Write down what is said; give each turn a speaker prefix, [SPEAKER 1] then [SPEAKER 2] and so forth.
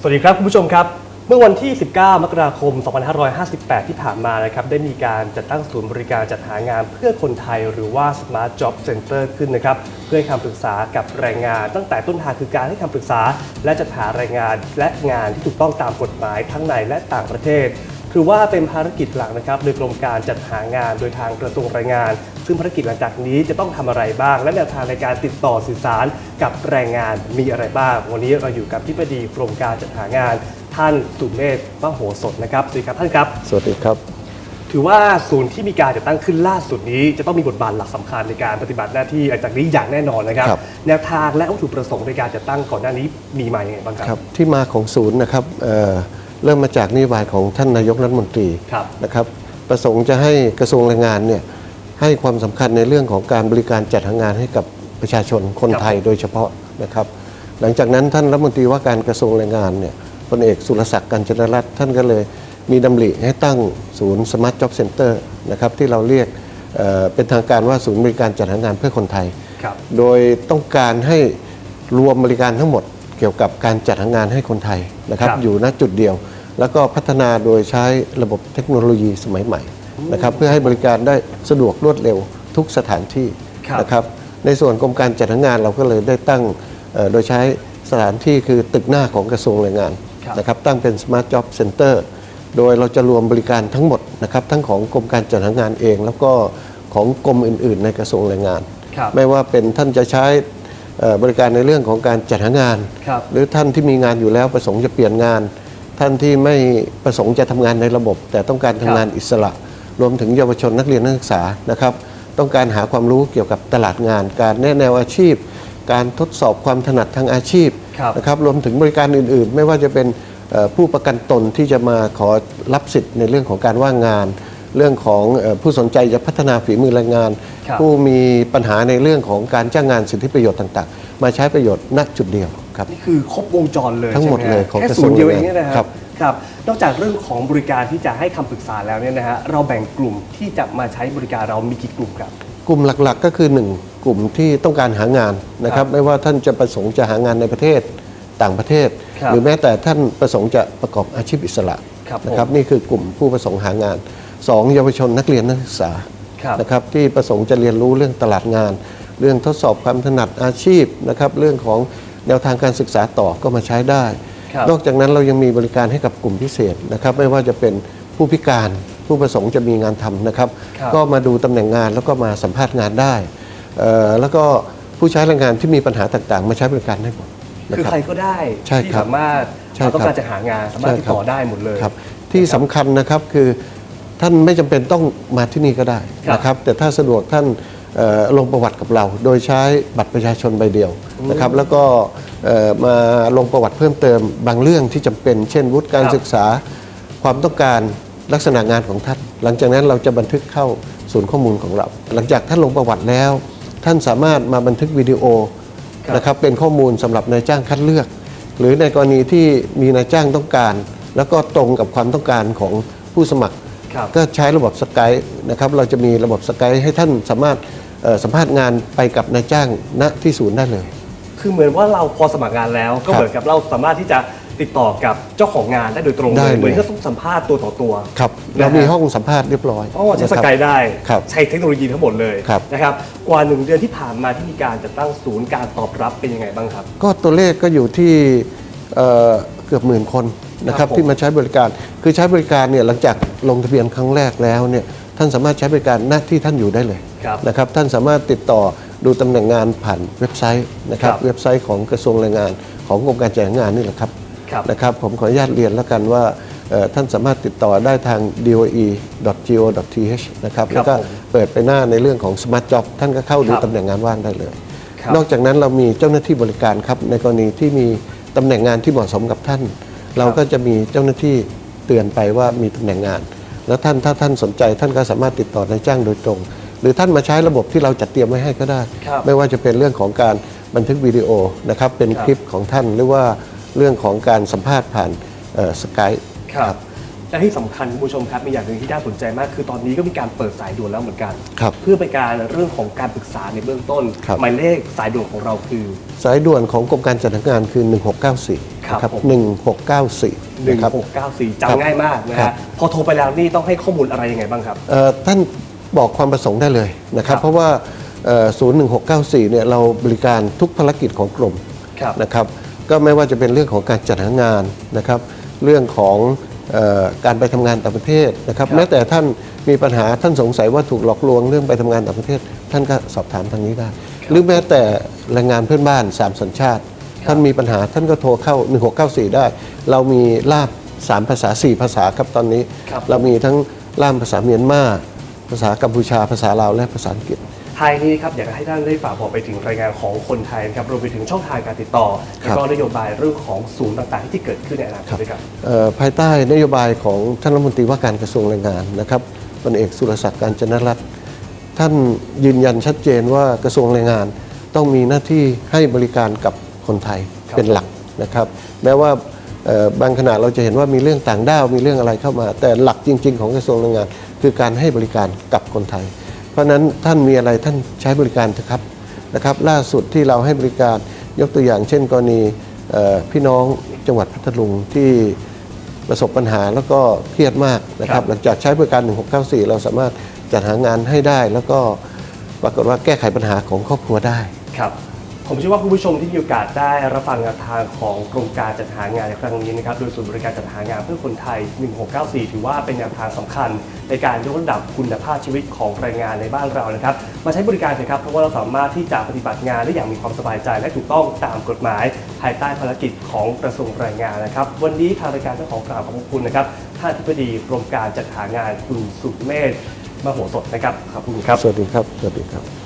[SPEAKER 1] สวัสดีครับคุณผู้ชมครับ เมื่อวันที่ 19 มกราคม 2558 ที่ผ่านมานะครับได้มีการจัดตั้งศูนย์บริการจัดหางานเพื่อคนไทยหรือว่า Smart Job Center ขึ้นนะครับเพื่อให้คำปรึกษากับแรงงาน ตั้งแต่ต้นทางคือการให้คำปรึกษา และจัดหาแรงงานและงานที่ถูกต้องตามกฎหมายทั้งในและต่างประเทศ ถือว่าเป็นภารกิจหลักนะครับโดยกรมการจัดหางานโดยทางกระทรวงแรงงาน ซึ่งภารกิจหลังจากนี้จะต้องทำอะไรบ้าง และแนวทางในการติดต่อสื่อสารกับแรงงานมีอะไรบ้าง วันนี้เราอยู่กับที่ปดีกรมการจัดหางาน ท่านสุเมธมโหสถนะครับสวัสดีครับท่านครับ
[SPEAKER 2] สวัสดีครับ
[SPEAKER 1] ถือว่าศูนย์ที่มีการจัดตั้งขึ้นล่าสุดนี้ จะต้องมีบทบาทหลักสำคัญในการปฏิบัติหน้าที่หลังจากนี้อย่างแน่นอนนะครับ
[SPEAKER 2] ครับ
[SPEAKER 1] แนวทางและวัตถุประสงค์ในการจัดตั้งก่อนหน้านี้มีมาอย่างไรบ้างค
[SPEAKER 2] ครั
[SPEAKER 1] รับ
[SPEAKER 2] บที่มาของศูนย์นะครับ เอ่อเริ่มมาจากนโยบายของท่านนายกรัฐมนตรี
[SPEAKER 1] ครับ
[SPEAKER 2] นะครับประสงค์จะให้กระทรวงแรงงานเนี่ยให้ความสำคัญในเรื่องของการบริการจัดหางานให้กับประชาชนคนไทยโดยเฉพาะนะครับ หลังจากนั้นท่านรัฐมนตรีว่าการกระทรวงแรงงานเนี่ยพลเอกสุรศักดิ์กัญจนรัตน์ท่านก็เลยมีดำริให้ตั้งศูนย์ Smart Job Center นะครับที่เราเรียกเอ่อเป็นทางการว่าศูนย์บริการจัดหางานเพื่อคนไทย
[SPEAKER 1] ครับ
[SPEAKER 2] โดยต้องการให้รวมบริการทั้งหมด เกี่ยวกับการจัดหางานให้คนไทยนะครับ
[SPEAKER 1] ครับ
[SPEAKER 2] อยู่ณจุดเดียว แล้วก็พัฒนาโดยใช้ระบบเทคโนโลยีสมัยใหม่นะครับเพื่อให้บริการได้สะดวกรวดเร็วทุกสถานที่
[SPEAKER 1] ครับ
[SPEAKER 2] นะครับในส่วนกรมการจัดหางานเราก็เลยได้ตั้งเอ่อโดยใช้สถานที่คือตึกหน้าของกระทรวงแรงงาน
[SPEAKER 1] ครับ
[SPEAKER 2] นะครับตั้งเป็น Smart Job Center โดยเราจะรวมบริการทั้งหมดนะครับทั้งของกรมการจัดหางานเอง แล้วก็ของกรมอื่น ๆ ในกระทรวงแรงงาน
[SPEAKER 1] ครับ
[SPEAKER 2] ไม่ว่าเป็นท่านจะใช้เอ่อ บริการในเรื่องของการจัดหางาน
[SPEAKER 1] ครับ
[SPEAKER 2] หรือท่านที่มีงานอยู่แล้วประสงค์จะเปลี่ยนงาน ท่านที่ไม่ประสงค์จะทำงานในระบบ แต่ต้องการทำงานอิสระ รวมถึงเยาวชนนักเรียนนักศึกษานะครับ ต้องการหาความรู้เกี่ยวกับตลาดงาน การแนะแนวอาชีพ การทดสอบความถนัดทางอาชีพ
[SPEAKER 1] ครับ
[SPEAKER 2] นะครับรวมถึงบริการอื่น ๆ ไม่ว่าจะเป็นเอ่อผู้ประกันตนที่จะมาขอรับสิทธิ์ในเรื่องของการว่างงาน เรื่องของเอ่อผู้สนใจจะพัฒนาฝีมือแรงงาน
[SPEAKER 1] ครับ
[SPEAKER 2] ผู้มีปัญหาในเรื่องของการจ้างงานสิทธิประโยชน์ต่างๆ มาใช้ประโยชน์ณจุดเดียวครับ
[SPEAKER 1] นี่คือครบวงจรเลย
[SPEAKER 2] ทั้งหมด
[SPEAKER 1] ใช่ไฮะ
[SPEAKER 2] เลยของ
[SPEAKER 1] แค่
[SPEAKER 2] กระทร
[SPEAKER 1] ศู
[SPEAKER 2] วง
[SPEAKER 1] นย์เดียวเองเนี่ยนะค
[SPEAKER 2] ครั
[SPEAKER 1] รับบครับ นอกจากเรื่องของบริการที่จะให้คำปรึกษาแล้วเนี่ยนะฮะเราแบ่งกลุ่มที่จะมาใช้บริการเรามีกี่กลุ่มครับ
[SPEAKER 2] กลุ่มหลักๆก็คือ 1 กลุ่มที่ต้องการหางานนะค
[SPEAKER 1] ครั
[SPEAKER 2] รับบไม่ว่าท่านจะประสงค์จะหางานในประเทศต่างประเทศ
[SPEAKER 1] ครับ
[SPEAKER 2] หรือแม้แต่ท่านประสงค์จะประกอบอาชีพอิสระ
[SPEAKER 1] ครับ
[SPEAKER 2] นะครับ
[SPEAKER 1] ผม
[SPEAKER 2] นี่คือกลุ่มผู้ประสงค์หางานสองเยาวชนนักเรียนนักศึกษา
[SPEAKER 1] ครับ
[SPEAKER 2] นะครับที่ประสงค์จะเรียนรู้เรื่องตลาดงาน เรื่องทดสอบความถนัดอาชีพนะครับเรื่องของแนวทางการศึกษาต่อก็มาใช้ได้
[SPEAKER 1] ครับ
[SPEAKER 2] นอกจากนั้นเรายังมีบริการให้กับกลุ่มพิเศษนะครับไม่ว่าจะเป็นผู้พิการผู้ประสงค์จะมีงานทำนะครับ
[SPEAKER 1] ครับ
[SPEAKER 2] ก็มาดูตำแหน่งงานแล้วก็มาสัมภาษณ์งานได้เอ่อแล้วก็ผู้ใช้แรงงานที่มีปัญหาต่างๆ มาใช้บริการได้หมดนะ
[SPEAKER 1] คือ
[SPEAKER 2] ครับ
[SPEAKER 1] ใครก็ได้
[SPEAKER 2] ใช่
[SPEAKER 1] ที่
[SPEAKER 2] ครับ
[SPEAKER 1] สามารถ
[SPEAKER 2] ใช่ครับ
[SPEAKER 1] ต้องการจะหางานสามารถติดต่อได้หมดเลย
[SPEAKER 2] ครับที่สำคัญนะครับคือ ท่านไม่จำเป็นต้องมาที่นี่ก็ได้
[SPEAKER 1] ครับ
[SPEAKER 2] นะครับ แต่ถ้าสะดวกท่านเอ่อลงประวัติกับเรา โดยใช้บัตรประชาชนใบเดียวนะครับ แล้วก็เอ่อมาลงประวัติเพิ่มเติมบางเรื่องที่จำเป็น เช่นวุฒิการ
[SPEAKER 1] ครับ
[SPEAKER 2] ศึกษาความต้องการลักษณะงานของท่าน หลังจากนั้นเราจะบันทึกเข้าศูนย์ข้อมูลของเรา หลังจากท่านลงประวัติแล้ว ท่านสามารถมาบันทึกวิดีโอ
[SPEAKER 1] ครับ
[SPEAKER 2] นะครับเป็นข้อมูลสำหรับนายจ้างคัดเลือก หรือในกรณีที่มีนายจ้างต้องการ แล้วก็ตรงกับความต้องการของผู้สมัคร
[SPEAKER 1] ครับ
[SPEAKER 2] ก็ใช้ระบบสกายนะครับเราจะมีระบบสกายให้ท่านสามารถเอ่อสัมภาษณ์งานไปกับนายจ้างณที่ศูนย์ได้เลย
[SPEAKER 1] คือเหมือนว่าเราพอสมัครงานแล้ว ก็
[SPEAKER 2] ครับ
[SPEAKER 1] เหมือนกับเราสามารถที่จะติดต่อกับเจ้าของงานได้โดยตรง
[SPEAKER 2] ได้
[SPEAKER 1] เลย
[SPEAKER 2] เลย
[SPEAKER 1] เหมือนก็ต้องสัมภาษณ์ตัวต่อตัว
[SPEAKER 2] ครับ
[SPEAKER 1] นะฮะ
[SPEAKER 2] เรามีห้องสัมภาษณ์เรียบร้อย
[SPEAKER 1] อ๋อใช้ส
[SPEAKER 2] นะครับ
[SPEAKER 1] กายได้
[SPEAKER 2] ครับ
[SPEAKER 1] ใช้เทคโนโลยีทั้งหมดเลย
[SPEAKER 2] ครับ
[SPEAKER 1] นะครับกว่าหนึ่งเดือนที่ผ่านมาที่มีการจัดตั้งศูนย์การตอบรับเป็นยังไงบ้างครับ
[SPEAKER 2] ก็ตัวเลขก็อยู่ที่เอ่อเกือบหมื่นคน นะค
[SPEAKER 1] ครั
[SPEAKER 2] รั
[SPEAKER 1] บบผม
[SPEAKER 2] ที่มาใช้บริการ คือใช้บริการเนี่ยหลังจากลงทะเบียนครั้งแรกแล้วเนี่ยท่านสามารถใช้บริการหน้าที่ท่านอยู่ได้เลย
[SPEAKER 1] ครับ
[SPEAKER 2] นะครับท่านสามารถติดต่อดูตำแหน่งงานผ่านเว็บไซต์นะครับ
[SPEAKER 1] ครับ
[SPEAKER 2] เว็บไซต์ของกระทรวงแรงงาน ของกรมการจัดหางานนี่แหละครับ
[SPEAKER 1] ครับ
[SPEAKER 2] นะครับผมขออนุญาตเรียนแล้วกันว่าเอ่อท่านสามารถติดต่อได้ทาง doe.go.th นะครับ
[SPEAKER 1] ครั
[SPEAKER 2] แล้
[SPEAKER 1] บ
[SPEAKER 2] วก็
[SPEAKER 1] ผม
[SPEAKER 2] เปิดไปหน้าในเรื่องของ Smart Job ท่านก็เข้าดู
[SPEAKER 1] ครับ
[SPEAKER 2] ตำแหน่งงานว่างได้เลย
[SPEAKER 1] ครับ
[SPEAKER 2] นอกจากนั้นเรามีเจ้าหน้าที่บริการครับในกรณีที่มีตำแหน่งงานที่เหมาะสมกับท่าน เราก็จะมีเจ้าหน้าที่เตือนไปว่ามีตำแหน่งงาน แล้วท่านถ้าท่านสนใจ ท่านก็สามารถติดต่อนายจ้างโดยตรง หรือท่านมาใช้ระบบที่เราจัดเตรียมไว้ให้ก็ได้
[SPEAKER 1] ครับ
[SPEAKER 2] ไม่ว่าจะเป็นเรื่องของการบันทึกวิดีโอนะครับเป็น
[SPEAKER 1] ครับ
[SPEAKER 2] คลิปของท่านหรือว่าเรื่องของการสัมภาษณ์ผ่านสกาย
[SPEAKER 1] ครับ และที่สำคัญคุณผู้ชมครับมีอย่างหนึ่งที่น่าสนใจมาก คือตอนนี้ก็มีการเปิดสายด่วนแล้วเหมือนกัน
[SPEAKER 2] ครับ
[SPEAKER 1] เพื่อเป็นการเรื่องของการปรึกษาในเบื้องต้น
[SPEAKER 2] ครับ
[SPEAKER 1] หมายเลขสายด่วนของเราคือ
[SPEAKER 2] สายด่วนของกรมการจัดหางานคือ 1694
[SPEAKER 1] ครับ
[SPEAKER 2] นะ
[SPEAKER 1] ผม
[SPEAKER 2] 1694นะครับ
[SPEAKER 1] 1694
[SPEAKER 2] ครับ
[SPEAKER 1] จำง่ายมากนะ
[SPEAKER 2] ครั
[SPEAKER 1] ฮะ
[SPEAKER 2] บ
[SPEAKER 1] พอโทรไปแล้วนี่ต้องให้ข้อมูลอะไรยังไงบ้างครับ
[SPEAKER 2] เอ่อท่านบอกความประสงค์ได้เลยนะครับ
[SPEAKER 1] ครับ
[SPEAKER 2] เพราะว่าเอ่อ01694เนี่ยเราบริการทุกภารกิจของกรม
[SPEAKER 1] ครับ
[SPEAKER 2] นะครับก็ไม่ว่าจะเป็นเรื่องของการจัดหางานนะครับ เรื่องของเออ การไปทำงานต่างประเทศนะครับ
[SPEAKER 1] ครับ
[SPEAKER 2] แม้แต่ท่านมีปัญหาท่านสงสัยว่าถูกหลอกลวงเรื่องไปทำงานต่างประเทศ ท่านก็สอบถามทางนี้ได้ หรือแม้แต่แรงงานเพื่อนบ้านสามสัญชาติ ท่านมีปัญหาท่านก็โทรเข้า 1694 ได้ เรามีล่ามสามภาษา4ภาษาครับตอนนี้
[SPEAKER 1] ครับ
[SPEAKER 2] เรามีทั้งล่ามภาษาเมียนมาภาษากัมพูชาภาษาลาวและภาษาอังกฤษ
[SPEAKER 1] ท้ายนี้ครับอยากให้ท่านได้ฝากบอกไปถึงรายงานของคนไทยนะครับรวมไปถึงช่องทางการติดต่อแล้วก็นโยบายเรื่องของศูนย์ต่างๆ ที่เกิดขึ้นในอนาคตด้วยครับ
[SPEAKER 2] เอ่อภายใต้นโยบายของท่านรัฐมนตรีว่าการกระทรวงแรงงานนะครับพลเอกสุรศักดิ์การจนรัตน์ท่านยืนยันชัดเจนว่ากระทรวงแรงงาน ต้องมีหน้าที่ให้บริการกับคนไทย
[SPEAKER 1] ครับ
[SPEAKER 2] เป็นหลักนะครับ แม้ว่าเอ่อบางขณะเราจะเห็นว่ามีเรื่องต่างด้าวมีเรื่องอะไรเข้ามา แต่หลักจริง ๆ ของกระทรวงแรงงาน คือการให้บริการกับคนไทย เพราะฉะนั้นท่านมีอะไรท่านใช้บริการเถอะครับนะครับ ล่าสุดที่เราให้บริการยกตัวอย่าง เช่น กรณีเอ่อพี่น้องจังหวัดพัทลุงที่ประสบปัญหาแล้วก็เครียดมากนะค
[SPEAKER 1] ครั
[SPEAKER 2] รับ
[SPEAKER 1] บ
[SPEAKER 2] หลังจากใช้บริการ 1694 เราสามารถจัดหางานให้ได้ แล้วก็ปรากฏว่าแก้ไขปัญหาของครอบครัวได้
[SPEAKER 1] ครับ ผมเชื่อว่าคุณผู้ชมที่มีโอกาสได้รับฟังแนวทางของกรมการจัดหางานในครั้งนี้นะครับโดยศูนย์บริการจัดหางานเพื่อคนไทย 1694 ถือว่าเป็นแนวทางสำคัญ ในการยกระดับคุณภาพชีวิตของแรงงานในบ้านเรานะครับมาใช้บริการเถอะครับเพราะว่าเราสามารถที่จะปฏิบัติงานได้อย่างมีความสบายใจ และถูกต้องตามกฎหมาย ภายใต้ภารกิจของกระทรวงแรงงานนะครับ วันนี้ทางรายการต้องขอกราบขอบคุณนะครับท่านอธิบดีกรมการจัดหางานคุณสุเมธมโหสถนะครับขอบคุณครับ
[SPEAKER 2] สวัสดีครับสวัสดีครับ